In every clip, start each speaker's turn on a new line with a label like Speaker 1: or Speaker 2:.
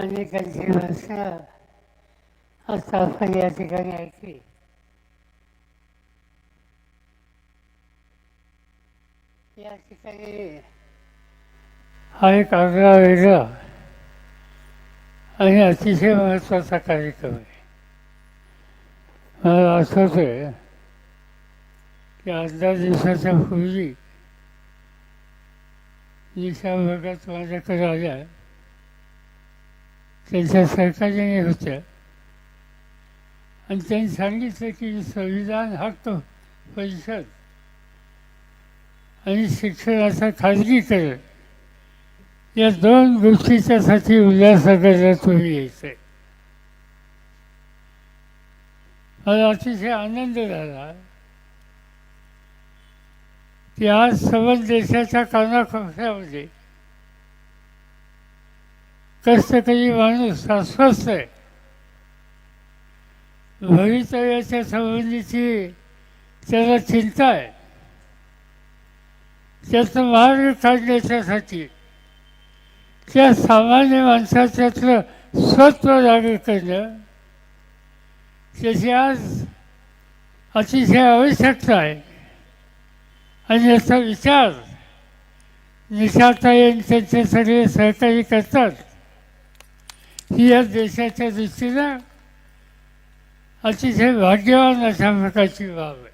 Speaker 1: अनेकांची भाषा आता आपण या ठिकाणी ऐकली या ठिकाणी हा एक आगळा वेगळा आणि अतिशय महत्त्वाचा कार्यक्रम आहे मला आठवत आहे की अर्धा दिवसाच्या पूर्वी निशा वर्गात माझ्याकडे आल्या त्यांच्या सरकारने होत्या आणि त्यांनी सांगितलं की संविधान हक्क परिषद. आणि शिक्षणाचा खाजगीकरण या दोन गोष्टीच्यासाठी उल्हासनगरला तुम्ही यायचं मला अतिशय आनंद झाला. की आज सबंध देशाच्या कानाकोपऱ्यामध्ये कष्टकरी माणूस अस्वस्थ आहे. भवितव्याच्या संबंधीची त्याला चिंता आहे. त्याचा मार्ग काढण्याच्यासाठी त्या सामान्य माणसाच्यातलं स्वत्व लागू करणं त्याची आज अतिशय आवश्यकता आहे. आणि याचा विचार निशाताईन त्यांचे सगळे सहकारी करतात. या देशाच्या दृष्टीनं अतिशय भाग्यवान अशा प्रकारची बाब आहे.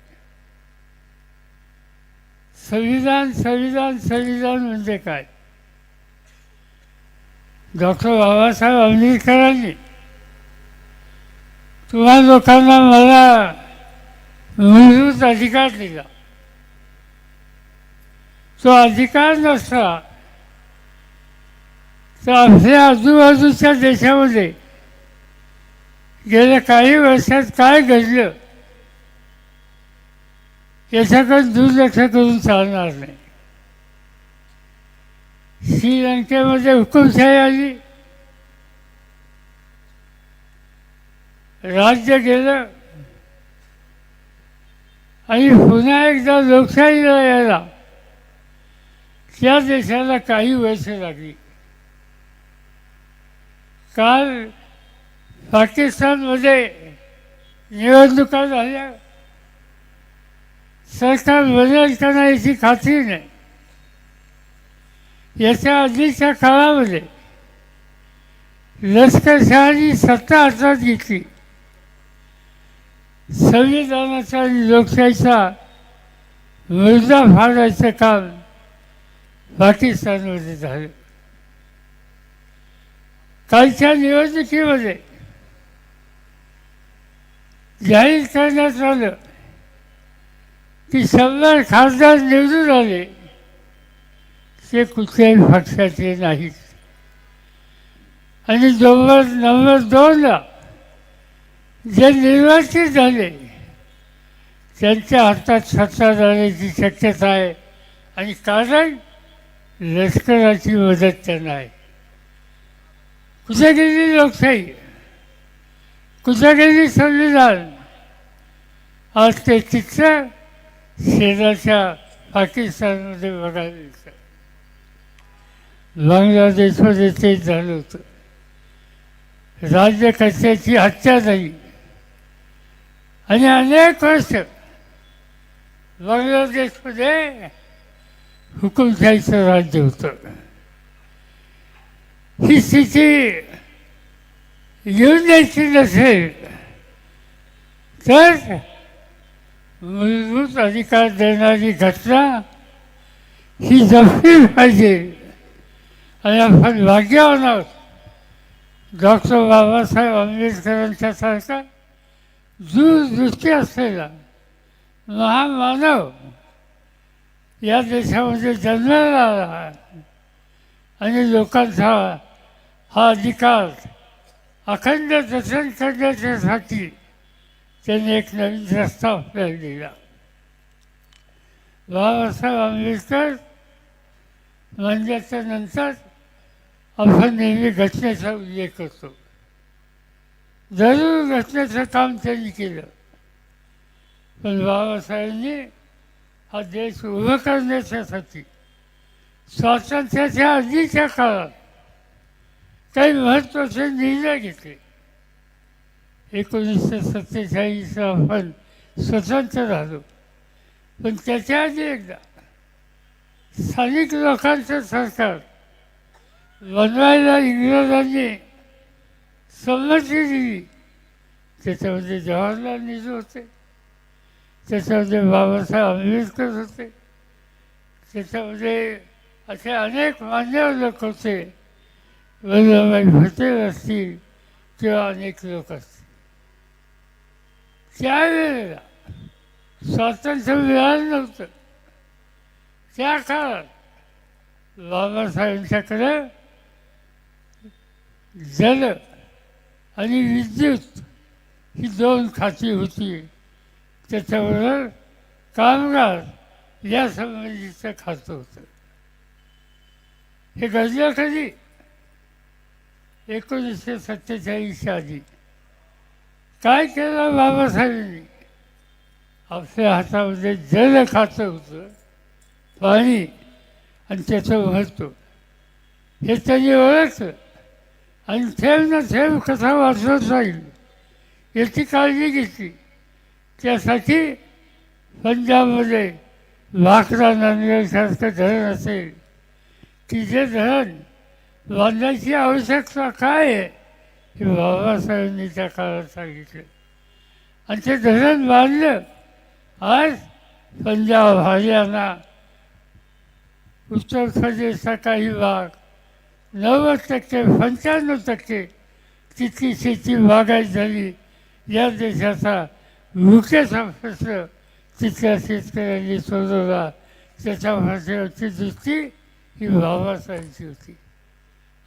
Speaker 1: संविधान संविधान संविधान म्हणजे काय? डॉक्टर बाबासाहेब आंबेडकरांनी तुम्हा लोकांना मला मूलभूत अधिकार दिला. तो अधिकार नसता तर आपल्या आजूबाजूच्या देशामध्ये गेल्या काही वर्षात काय घडलं याच्याकडे दुर्लक्ष करून चालणार नाही. श्रीलंकेमध्ये हुकुमशाही आली. राज्य गेलं. आणि पुन्हा एकदा लोकशाहीला यायला त्या देशाला काही वर्ष लागली. काल पाकिस्तानमध्ये निवडणुका झाल्या. सरकार बदल का नाही याची खात्री नाही. याच्या आधीच्या काळामध्ये लष्करशहानी सत्ता हातात घेतली. संविधानाचा आणि लोकशाहीचा मुर्दा फाडायचं काम पाकिस्तानमध्ये झालं. कालच्या निवडणुकीमध्ये जाहीर करण्यात आलं की शंभर खासदार निवडून आले ते कुठल्याही पक्षाचे नाहीत. आणि नंबर नंबर दोनला जे निर्वाचित झाले त्यांच्या हातात सत्ता जाण्याची शक्यता आहे. आणि कारण लष्कराची मदत त्यांना आहे. कुठे लोकशाही कुठे संविधान. आज ते चित्र शेजारच्या पाकिस्तानमध्ये बघायला मिळतं बांगलादेशमध्ये तेच झालं होतं. राज्यकर्त्याची हत्या झाली. आणि अनेक वर्ष बांगलादेशमध्ये हुकुमशाहीचं राज्य होतं. ही स्थिती येऊन द्यायची नसेल तर मूलभूत अधिकार देणारी घटना ही जपली पाहिजे. आणि आपण भाग्यवान आहोत डॉक्टर बाबासाहेब आंबेडकरांच्या सारखा दूरदृष्टी असलेला महामानव या देशामध्ये जन्माला आला. आणि लोकांचा हा अधिकार अखंड जतन करण्याच्यासाठी त्यांनी एक नवीन रस्ता आपल्याला दिला बाबासाहेब आंबेडकर म्हणजे नंतर आपण नेहमी घटनेचा उल्लेख करतो. जरूर घटनेचं काम त्यांनी केलं. पण बाबासाहेबांनी हा देश उभं करण्याच्यासाठी स्वातंत्र्याच्या आधीच्या काळात काही महत्त्वाचे निर्णय घेतले. एकोणीसशे सत्तेचाळीसला आपण स्वतंत्र झालो. पण त्याच्या आधी एकदा स्थानिक लोकांचं सरकार बनवायला इंग्रजांनी संमती दिली. त्याच्यामध्ये जवाहरलाल नेहरू होते. त्याच्यामध्ये बाबासाहेब आंबेडकर होते. त्याच्यामध्ये असे अनेक मान्यवर लोक होते. वल्लभभाई हॉटेल असतील किंवा अनेक लोक असतील त्यावेळेला स्वातंत्र्य मिळालं नव्हतं त्या काळात बाबासाहेबांच्याकडे जल आणि विद्युत ही दोन खाती होती त्याच्याबरोबर कामगार या संबंधीचं खातं होतं हे घडलं कधी एकोणीसशे सत्तेचाळीसच्या आधी काय केलं बाबासाहेबांनी? आपल्या हातामध्ये जल खातं होतं पाणी आणि त्याचं महत्त्व. हे त्यांनी ओळखलं. आणि थेंब ना थेंब कसा वाचवत जाईल याची काळजी घेतली. त्यासाठी पंजाबमध्ये लाकडा नांदेडसारखं धरण असेल. की जे धरण बांधायची आवश्यकता काय आहे. हे बाबासाहेबांनी त्या काळात सांगितलं. आणि ते धरण बांधलं. आज पंजाब हरियाणा उत्तर प्रदेशचा काही भाग नव्वद टक्के पंच्याण्णव टक्के तिथली शेती बागायत झाली. या देशाचा मुख्यचा प्रश्न तिथल्या शेतकऱ्यांनी सोडवला. त्याच्या भाषेवरची दृष्टी ही बाबासाहेबांची होती.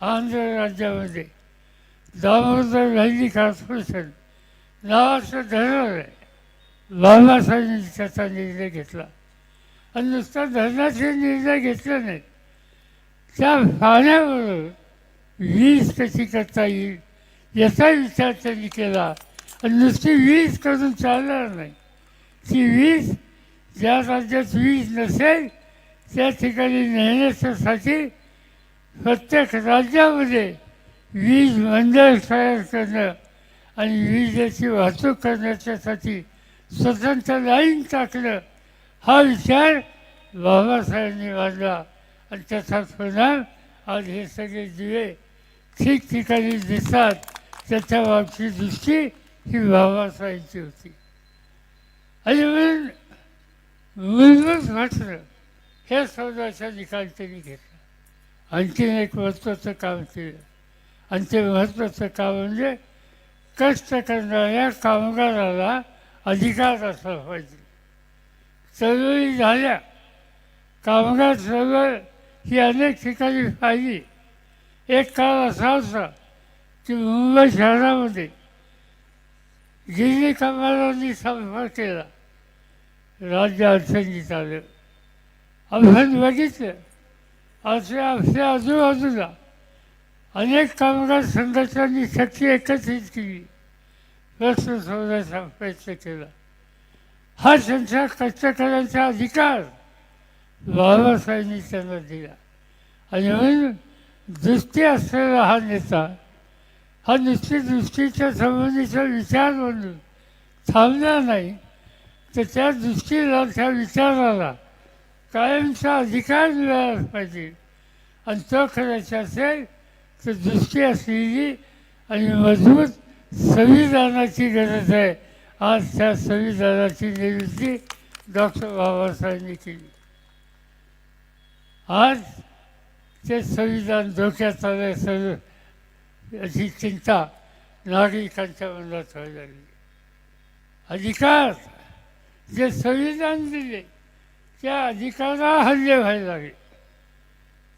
Speaker 1: आंध्र राज्यामध्ये दामोदर गांधी कॉर्पोरेशन नावाचं धरण आहे. बाबासाहेबांनी त्याचा निर्णय घेतला. आणि नुसता धरणाचे निर्णय घेतला नाही. त्या पाण्यावर वीज कशी करता येईल याचा विचार त्यांनी केला. आणि नुसती वीज करून चालणार नाही. ती वीज ज्या राज्यात वीज नसेल त्या ठिकाणी नेण्याच्यासाठी प्रत्येक राज्यामध्ये वीज मंडळ तयार करणं आणि विजेची वाहतूक करण्याच्यासाठी स्वतंत्र लाईन टाकलं हा विचार बाबासाहेबांनी मांडला. आणि त्याचा परिणाम आज हे सगळे दिवे ठिकठिकाणी दिसतात. त्याच्या मागची दृष्टी ही बाबासाहेबांची होती. आणि म्हणून मूलभूत प्रश्न हे सौदाचा निकाल त्यांनी घेतला. आणखीन एक महत्त्वाचं काम केलं आणि ते महत्त्वाचं काम म्हणजे कष्ट करणाऱ्या कामगाराला अधिकार असला पाहिजे. चळवळी झाल्या. कामगार चळवळ ही अनेक ठिकाणी पाहिली एक काळ असा होता की मुंबई शहरामध्ये गिरणी कामगारांनी संपर्क केला. राज्य अडचणीत आलं. आपण बघितलं. असे आपल्या आजूबाजूला अनेक कामगार संघटनांनी शक्ती एकत्रित केली. प्रश्न सोडण्याचा प्रयत्न केला. हा त्यांचा कष्टकऱ्यांचा अधिकार बाबासाहेबांनी त्यांना दिला. आणि म्हणून दृष्टी असलेला हा नेता हा नुसती दृष्टीच्या संबंधीचा विचार म्हणून थांबणार नाही तर त्या दृष्टीला त्या विचाराला कायमचा अधिकार मिळाला पाहिजे. आणि तो करायचा असेल तर दृष्टी असलेली आणि मजबूत संविधानाची गरज आहे. आज त्या संविधानाची निर्मिती डॉक्टर बाबासाहेबांनी केली. आज ते संविधान धोक्यात आलं सर्व याची चिंता नागरिकांच्या मनात व्हायला लागली. अधिकार जे संविधान दिले त्या अधिकारा हल्ले व्हायला लागले.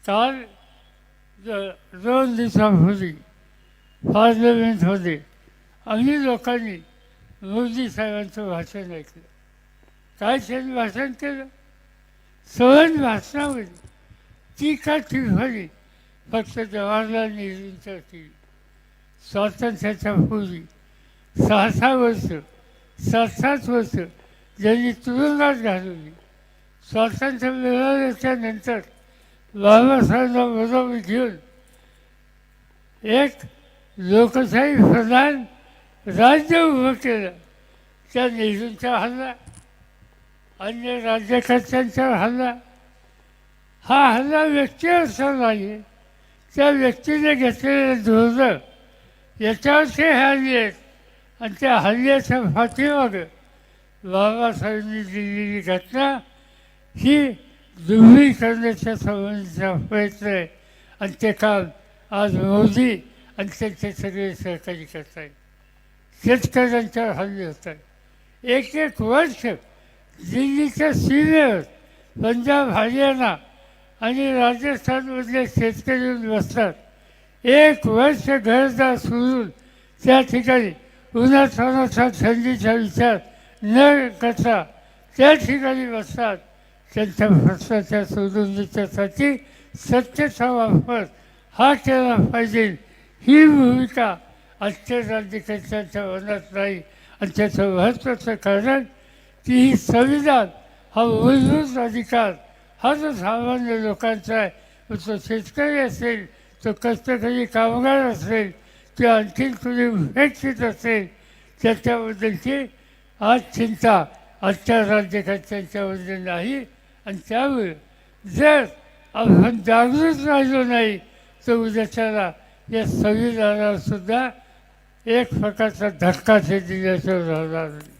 Speaker 1: काल द- दोन दिवसापूर्वी पार्लमेंटमध्ये अनेक लोकांनी मोदी साहेबांचं भाषण ऐकलं. काय त्यांनी भाषण केलं? सवन भाषणामध्ये टीका टिप्पणी फक्त जवाहरलाल नेहरूंच्या केली स्वातंत्र्याच्या पूर्वी सहा सहा वर्ष सात सात वर्ष ज्यांनी तुरुंगात घालवली. स्वातंत्र्य मिळाल्याच्या नंतर बाबासाहेबांना बरोबर घेऊन एक लोकशाही प्रधान राज्य उभं केलं. त्या नेहरूंचा हल्ला अन्य राज्यकर्त्यांचा हल्ला हा हल्ला व्यक्ती असा नाही त्या व्यक्तीने घेतलेलं धोरण याच्यावर ते हल्ले आहेत. आणि त्या हल्ल्याच्या पाठीमागं बाबासाहेबांनी दिलेली घटना ही दुर्मिळ करण्याच्या संबंधीचा प्रयत्न आहे. आणि ते काम आज मोदी आणि त्यांचे सगळे सहकारी करत आहेत. शेतकऱ्यांच्यावर हल्ले होत आहेत एक एक वर्ष दिल्लीच्या सीमेवर पंजाब हरियाणा आणि राजस्थानमधले शेतकरी येऊन बसतात. एक वर्ष घरदार सोडून त्या ठिकाणी उन्हाचा थंडीचा विचार न करता त्या ठिकाणी बसतात. त्यांच्या सोडून देण्यासाठी सत्यचा वापर हा केला पाहिजे. ही भूमिका आजच्या राज्यकर्त्यांच्या मनात नाही आणि त्याचं महत्त्वाचं कारण की ही संविधान हा मूलभूत अधिकार हा जो सामान्य लोकांचा आहे मग तो शेतकरी असेल तो कष्टकरी कामगार असेल किंवा आणखीन कुणी उपेक्षित असेल त्याच्याबद्दलची आज चिंता आजच्या राज्यकर्त्यांच्याबद्दल नाही. आणि त्यामुळे जर आपण जागृत राहिलो नाही तर उद्याच्याला या संविधानाला सुद्धा एक प्रकारचा धक्का हे दिल्याशिवाय राहणार नाही.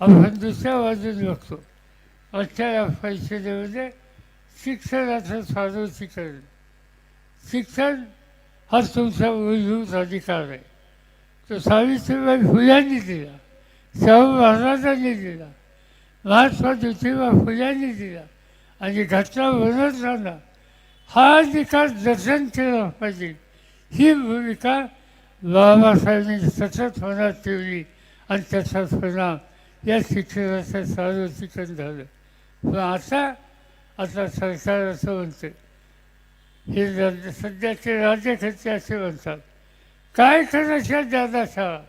Speaker 1: आपण दुसऱ्या बाजून बघतो आजच्या या परिषदेमध्ये शिक्षणाचं सार्वत्रिकरण शिक्षण हा तुमचा मूलभूत अधिकार आहे. तो सावित्रीबाई फुल्यांनी दिला शाहू महाराजांनी दिला महात्मा ज्योतिबा फुल्यांनी दिला. आणि घटना बनत राहणार. हा अधिकार जतन केला पाहिजे. ही भूमिका बाबासाहेबांनी सतत मनात ठेवली. आणि त्याचा परिणाम या शिक्षणाचं सार्वत्रिकरण झालं. पण आता आता सरकार असं म्हणते. हे राज्य सध्याचे राज्यकर्ते असे म्हणतात. काय करायच्या दादा शाळा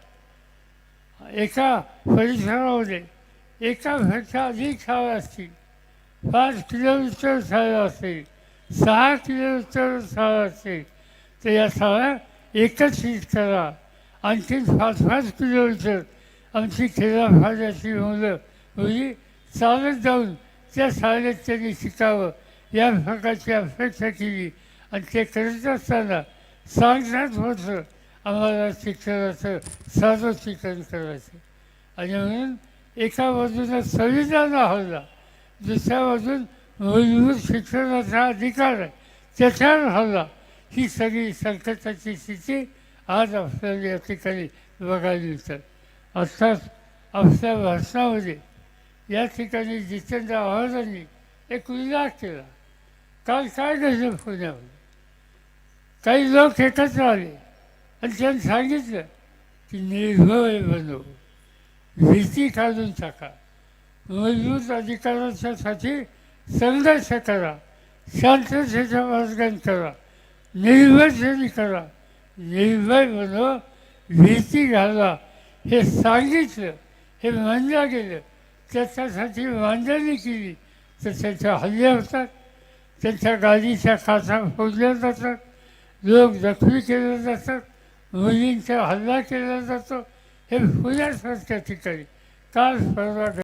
Speaker 1: एका परिसरामध्ये एका घरच्या अधिक शाळा असतील पाच किलोमीटर शाळा असेल सहा किलोमीटर शाळा असेल तर या शाळा एकत्रित करा. आणखी पाच पाच किलोमीटर आमची खेळाफाड्याची मुलं मुली चालत जाऊन त्या शाळेत त्यांनी शिकावं. या प्रकारची अपेक्षा केली. आणि ते करत असताना सांगण्यात होतं आम्हाला शिक्षणाचं सार्वत्रिकरण करायचं. आणि म्हणून एका बाजूला संविधान हल्ला दुसऱ्या बाजून मूलभूत शिक्षणाचा अधिकार आहे. त्याच्यावर हल्ला. ही सगळी संकटाची स्थिती आज आपल्याला या ठिकाणी बघायला मिळतात अर्थात आपल्या भाषणामध्ये या ठिकाणी जितेंद्र आव्हाडांनी एक उल्लेख केला. काल काय घडलं पुण्यामध्ये? काही लोक एकत्र आले आणि त्यांनी सांगितलं की निर्भय बनव. भीती काढून टाका मजबूत अधिकारांच्यासाठी संघर्ष करा. शांततेचा मार्गान करा. निर्भयतेने करा. निर्भय बनव भीती घाला. हे सांगितलं हे मानलं गेलं त्याच्यासाठी मांडणी केली. तर त्याच्या हल्ले होतात. त्यांच्या गाडीच्या काचा फोडल्या जातात. लोक जखमी केले जातात. मुलींचा हल्ला केला जातो. हे पुण्यासारख्या ठिकाणी काल स्पर्धा